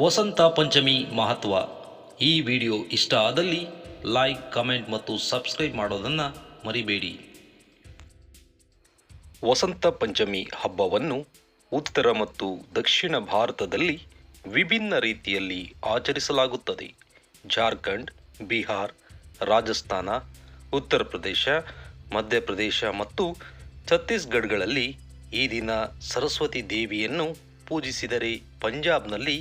ವಸಂತ ಪಂಚಮಿ ಮಹತ್ವ. ಈ ವಿಡಿಯೋ ಇಷ್ಟ ಆದಲ್ಲಿ ಲೈಕ್, ಕಮೆಂಟ್ ಮತ್ತು ಸಬ್ಸ್ಕ್ರೈಬ್ ಮಾಡೋದನ್ನು ಮರಿಬೇಡಿ. ವಸಂತ ಪಂಚಮಿ ಹಬ್ಬವನ್ನು ಉತ್ತರ ಮತ್ತು ದಕ್ಷಿಣ ಭಾರತದಲ್ಲಿ ವಿಭಿನ್ನ ರೀತಿಯಲ್ಲಿ ಆಚರಿಸಲಾಗುತ್ತದೆ. ಜಾರ್ಖಂಡ್, ಬಿಹಾರ್, ರಾಜಸ್ಥಾನ, ಉತ್ತರ ಪ್ರದೇಶ ಮಧ್ಯಪ್ರದೇಶ ಮತ್ತು ಛತ್ತೀಸ್ಗಢಗಳಲ್ಲಿ ಈ ದಿನ ಸರಸ್ವತಿ ದೇವಿಯನ್ನು ಪೂಜಿಸಿದರೆ ಪಂಜಾಬ್ನಲ್ಲಿ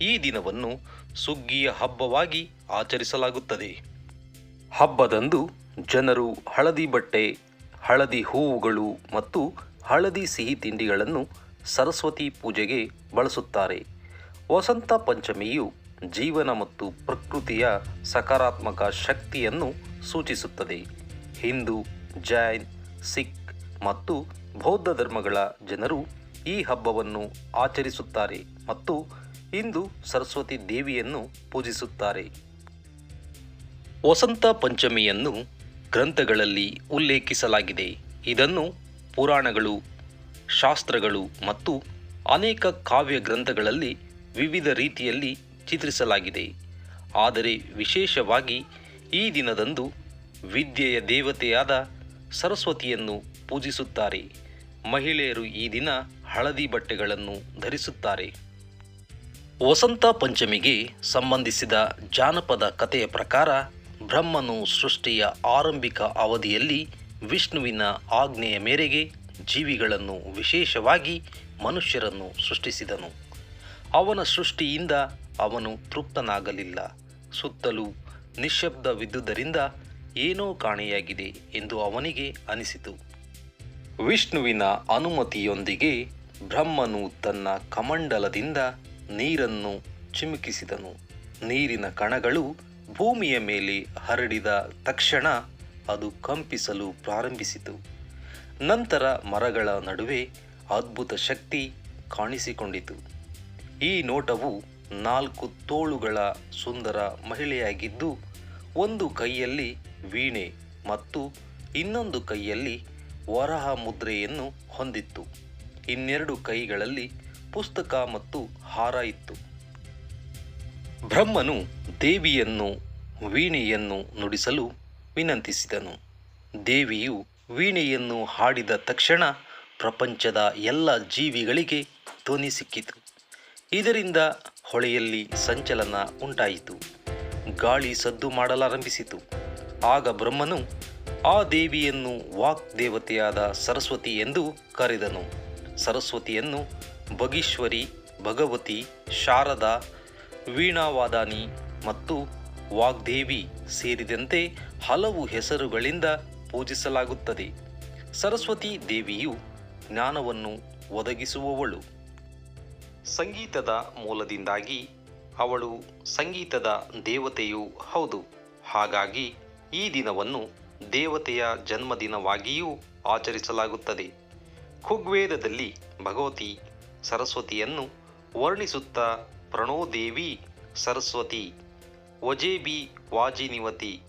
ಈ ದಿನವನ್ನು ಸುಗ್ಗಿಯ ಹಬ್ಬವಾಗಿ ಆಚರಿಸಲಾಗುತ್ತದೆ. ಹಬ್ಬದಂದು ಜನರು ಹಳದಿ ಬಟ್ಟೆ, ಹಳದಿ ಹೂವುಗಳು ಮತ್ತು ಹಳದಿ ಸಿಹಿ ತಿಂಡಿಗಳನ್ನು ಸರಸ್ವತಿ ಪೂಜೆಗೆ ಬಳಸುತ್ತಾರೆ. ವಸಂತ ಪಂಚಮಿಯು ಜೀವನ ಮತ್ತು ಪ್ರಕೃತಿಯ ಸಕಾರಾತ್ಮಕ ಶಕ್ತಿಯನ್ನು ಸೂಚಿಸುತ್ತದೆ. ಹಿಂದೂ, ಜೈನ್, ಸಿಖ್ ಮತ್ತು ಬೌದ್ಧ ಧರ್ಮಗಳ ಜನರು ಈ ಹಬ್ಬವನ್ನು ಆಚರಿಸುತ್ತಾರೆ ಮತ್ತು ಇಂದು ಸರಸ್ವತಿ ದೇವಿಯನ್ನು ಪೂಜಿಸುತ್ತಾರೆ. ವಸಂತ ಪಂಚಮಿಯನ್ನು ಗ್ರಂಥಗಳಲ್ಲಿ ಉಲ್ಲೇಖಿಸಲಾಗಿದೆ. ಇದನ್ನು ಪುರಾಣಗಳು, ಶಾಸ್ತ್ರಗಳು ಮತ್ತು ಅನೇಕ ಕಾವ್ಯ ಗ್ರಂಥಗಳಲ್ಲಿ ವಿವಿಧ ರೀತಿಯಲ್ಲಿ ಚಿತ್ರಿಸಲಾಗಿದೆ. ಆದರೆ ವಿಶೇಷವಾಗಿ ಈ ದಿನದಂದು ವಿದ್ಯೆಯ ದೇವತೆಯಾದ ಸರಸ್ವತಿಯನ್ನು ಪೂಜಿಸುತ್ತಾರೆ. ಮಹಿಳೆಯರು ಈ ದಿನ ಹಳದಿ ಬಟ್ಟೆಗಳನ್ನು ಧರಿಸುತ್ತಾರೆ. ವಸಂತ ಪಂಚಮಿಗೆ ಸಂಬಂಧಿಸಿದ ಜಾನಪದ ಕಥೆಯ ಪ್ರಕಾರ ಬ್ರಹ್ಮನು ಸೃಷ್ಟಿಯ ಆರಂಭಿಕ ಅವಧಿಯಲ್ಲಿ ವಿಷ್ಣುವಿನ ಆಜ್ಞೆಯ ಮೇರೆಗೆ ಜೀವಿಗಳನ್ನು ವಿಶೇಷವಾಗಿ ಮನುಷ್ಯರನ್ನು ಸೃಷ್ಟಿಸಿದನು. ಅವನ ಸೃಷ್ಟಿಯಿಂದ ಅವನು ತೃಪ್ತನಾಗಲಿಲ್ಲ. ಸುತ್ತಲೂ ನಿಶ್ಶಬ್ದವಿದ್ದುದರಿಂದ ಏನೋ ಕಾಣೆಯಾಗಿದೆ ಎಂದು ಅವನಿಗೆ ಅನಿಸಿತು. ವಿಷ್ಣುವಿನ ಅನುಮತಿಯೊಂದಿಗೆ ಬ್ರಹ್ಮನು ತನ್ನ ಕಮಂಡಲದಿಂದ ನೀರನ್ನು ಚಿಮುಕಿಸಿದನು. ನೀರಿನ ಕಣಗಳು ಭೂಮಿಯ ಮೇಲೆ ಹರಡಿದ ತಕ್ಷಣ ಅದು ಕಂಪಿಸಲು ಪ್ರಾರಂಭಿಸಿತು. ನಂತರ ಮರಗಳ ನಡುವೆ ಅದ್ಭುತ ಶಕ್ತಿ ಕಾಣಿಸಿಕೊಂಡಿತು. ಈ ನೋಟವು ನಾಲ್ಕು ತೋಳುಗಳ ಸುಂದರ ಮಹಿಳೆಯಾಗಿದ್ದು, ಒಂದು ಕೈಯಲ್ಲಿ ವೀಣೆ ಮತ್ತು ಇನ್ನೊಂದು ಕೈಯಲ್ಲಿ ವರಹ ಮುದ್ರೆಯನ್ನು ಹೊಂದಿತ್ತು. ಇನ್ನೆರಡು ಕೈಗಳಲ್ಲಿ ಪುಸ್ತಕ ಮತ್ತು ಹಾರ ಇತ್ತು. ಬ್ರಹ್ಮನು ದೇವಿಯನ್ನು, ವೀಣೆಯನ್ನು ನುಡಿಸಲು ವಿನಂತಿಸಿದನು. ದೇವಿಯು ವೀಣೆಯನ್ನು ಹಾಡಿದ ತಕ್ಷಣ ಪ್ರಪಂಚದ ಎಲ್ಲ ಜೀವಿಗಳಿಗೆ ಧ್ವನಿ ಸಿಕ್ಕಿತು. ಇದರಿಂದ ಹೊಳೆಯಲ್ಲಿ ಸಂಚಲನ ಉಂಟಾಯಿತು. ಗಾಳಿ ಸದ್ದು ಮಾಡಲಾರಂಭಿಸಿತು. ಆಗ ಬ್ರಹ್ಮನು ಆ ದೇವಿಯನ್ನು ವಾಕ್ ದೇವತೆಯಾದ ಸರಸ್ವತಿ ಎಂದು ಕರೆದನು. ಸರಸ್ವತಿಯನ್ನು ಭಗೀಶ್ವರಿ, ಭಗವತಿ, ಶಾರದಾ, ವೀಣಾವಾದಾನಿ ಮತ್ತು ವಾಗ್ದೇವಿ ಸೇರಿದಂತೆ ಹಲವು ಹೆಸರುಗಳಿಂದ ಪೂಜಿಸಲಾಗುತ್ತದೆ. ಸರಸ್ವತಿ ದೇವಿಯು ಜ್ಞಾನವನ್ನು ಒದಗಿಸುವವಳು. ಸಂಗೀತದ ಮೂಲದಿಂದಾಗಿ ಅವಳು ಸಂಗೀತದ ದೇವತೆಯೂ ಹೌದು. ಹಾಗಾಗಿ ಈ ದಿನವನ್ನು ದೇವತೆಯ ಜನ್ಮದಿನವಾಗಿಯೂ ಆಚರಿಸಲಾಗುತ್ತದೆ. ಖುಗ್ವೇದದಲ್ಲಿ ಭಗವತಿ ಸರಸ್ವತಿಯನ್ನು ವರ್ಣಿಸುತ್ತಾ, ಪ್ರಣೋದೇವಿ ಸರಸ್ವತಿ, ವಜೇಬಿ ವಾಜಿನಿವತಿ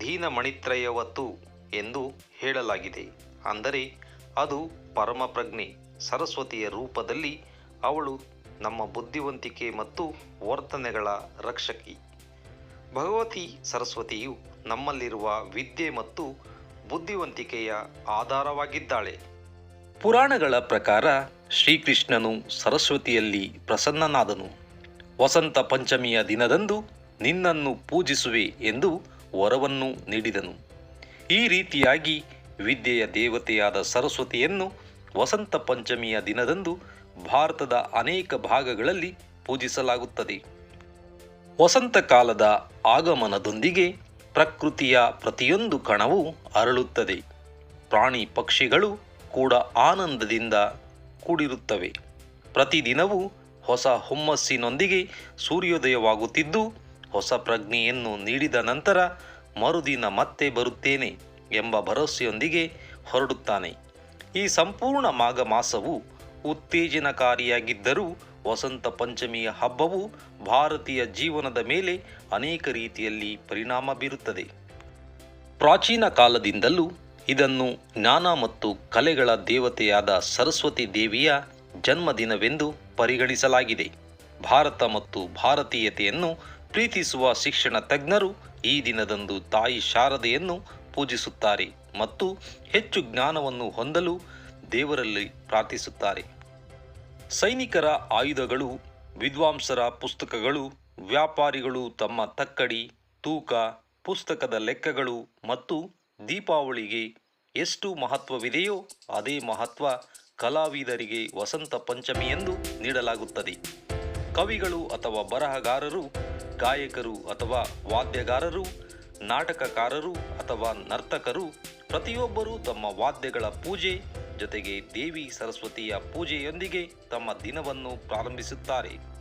ದೀನಮಣಿತ್ರಯವತ್ತು ಎಂದು ಹೇಳಲಾಗಿದೆ. ಅಂದರೆ ಅದು ಪರಮಪ್ರಜ್ಞೆ ಸರಸ್ವತಿಯ ರೂಪದಲ್ಲಿ ಅವಳು ನಮ್ಮ ಬುದ್ಧಿವಂತಿಕೆ ಮತ್ತು ವರ್ತನೆಗಳ ರಕ್ಷಕಿ. ಭಗವತಿ ಸರಸ್ವತಿಯು ನಮ್ಮಲ್ಲಿರುವ ವಿದ್ಯೆ ಮತ್ತು ಬುದ್ಧಿವಂತಿಕೆಯ ಆಧಾರವಾಗಿದ್ದಾಳೆ. ಪುರಾಣಗಳ ಪ್ರಕಾರ ಶ್ರೀಕೃಷ್ಣನು ಸರಸ್ವತಿಯಲ್ಲಿ ಪ್ರಸನ್ನನಾದನು. ವಸಂತ ಪಂಚಮಿಯ ದಿನದಂದು ನಿನ್ನನ್ನು ಪೂಜಿಸುವೆ ಎಂದು ವರವನ್ನು ನೀಡಿದನು. ಈ ರೀತಿಯಾಗಿ ವಿದ್ಯೆಯ ದೇವತೆಯಾದ ಸರಸ್ವತಿಯನ್ನು ವಸಂತ ಪಂಚಮಿಯ ದಿನದಂದು ಭಾರತದ ಅನೇಕ ಭಾಗಗಳಲ್ಲಿ ಪೂಜಿಸಲಾಗುತ್ತದೆ. ವಸಂತ ಕಾಲದ ಆಗಮನದೊಂದಿಗೆ ಪ್ರಕೃತಿಯ ಪ್ರತಿಯೊಂದು ಕಣವು ಅರಳುತ್ತದೆ. ಪ್ರಾಣಿ ಪಕ್ಷಿಗಳು ಕೂಡ ಆನಂದದಿಂದ ಕೂಡಿರುತ್ತವೆ. ಪ್ರತಿದಿನವೂ ಹೊಸ ಹುಮ್ಮಸ್ಸಿನೊಂದಿಗೆ ಸೂರ್ಯೋದಯವಾಗುತ್ತಿದ್ದು, ಹೊಸ ಪ್ರಜ್ಞೆಯನ್ನು ನೀಡಿದ ನಂತರ ಮರುದಿನ ಮತ್ತೆ ಬರುತ್ತೇನೆ ಎಂಬ ಭರವಸೆಯೊಂದಿಗೆ ಹೊರಡುತ್ತಾನೆ. ಈ ಸಂಪೂರ್ಣ ಮಾಘ ಮಾಸವು ಉತ್ತೇಜನಕಾರಿಯಾಗಿದ್ದರೂ ವಸಂತ ಪಂಚಮಿಯ ಹಬ್ಬವು ಭಾರತೀಯ ಜೀವನದ ಮೇಲೆ ಅನೇಕ ರೀತಿಯಲ್ಲಿ ಪರಿಣಾಮ ಬೀರುತ್ತದೆ. ಪ್ರಾಚೀನ ಕಾಲದಿಂದಲೂ ಇದನ್ನು ಜ್ಞಾನ ಮತ್ತು ಕಲೆಗಳ ದೇವತೆಯಾದ ಸರಸ್ವತಿ ದೇವಿಯ ಜನ್ಮದಿನವೆಂದು ಪರಿಗಣಿಸಲಾಗಿದೆ. ಭಾರತ ಮತ್ತು ಭಾರತೀಯತೆಯನ್ನು ಪ್ರೀತಿಸುವ ಶಿಕ್ಷಣ ತಜ್ಞರು ಈ ದಿನದಂದು ತಾಯಿ ಶಾರದೆಯನ್ನು ಪೂಜಿಸುತ್ತಾರೆ ಮತ್ತು ಹೆಚ್ಚು ಜ್ಞಾನವನ್ನು ಹೊಂದಲು ದೇವರಲ್ಲಿ ಪ್ರಾರ್ಥಿಸುತ್ತಾರೆ. ಸೈನಿಕರ ಆಯುಧಗಳು, ವಿದ್ವಾಂಸರ ಪುಸ್ತಕಗಳು, ವ್ಯಾಪಾರಿಗಳು ತಮ್ಮ ತಕ್ಕಡಿ, ತೂಕ, ಪುಸ್ತಕದ ಲೆಕ್ಕಗಳು ಮತ್ತು ದೀಪಾವಳಿಗೆ ಎಷ್ಟು ಮಹತ್ವವಿದೆಯೋ ಅದೇ ಮಹತ್ವ ಕಲಾವಿದರಿಗೆ ವಸಂತ ಪಂಚಮಿ ಎಂದು ನೀಡಲಾಗುತ್ತದೆ. ಕವಿಗಳು ಅಥವಾ ಬರಹಗಾರರು, ಗಾಯಕರು ಅಥವಾ ವಾದ್ಯಗಾರರು, ನಾಟಕಕಾರರು ಅಥವಾ ನರ್ತಕರು ಪ್ರತಿಯೊಬ್ಬರೂ ತಮ್ಮ ವಾದ್ಯಗಳ ಪೂಜೆ ಜೊತೆಗೆ ದೇವಿ ಸರಸ್ವತಿಯ ಪೂಜೆಯೊಂದಿಗೆ ತಮ್ಮ ದಿನವನ್ನು ಪ್ರಾರಂಭಿಸುತ್ತಾರೆ.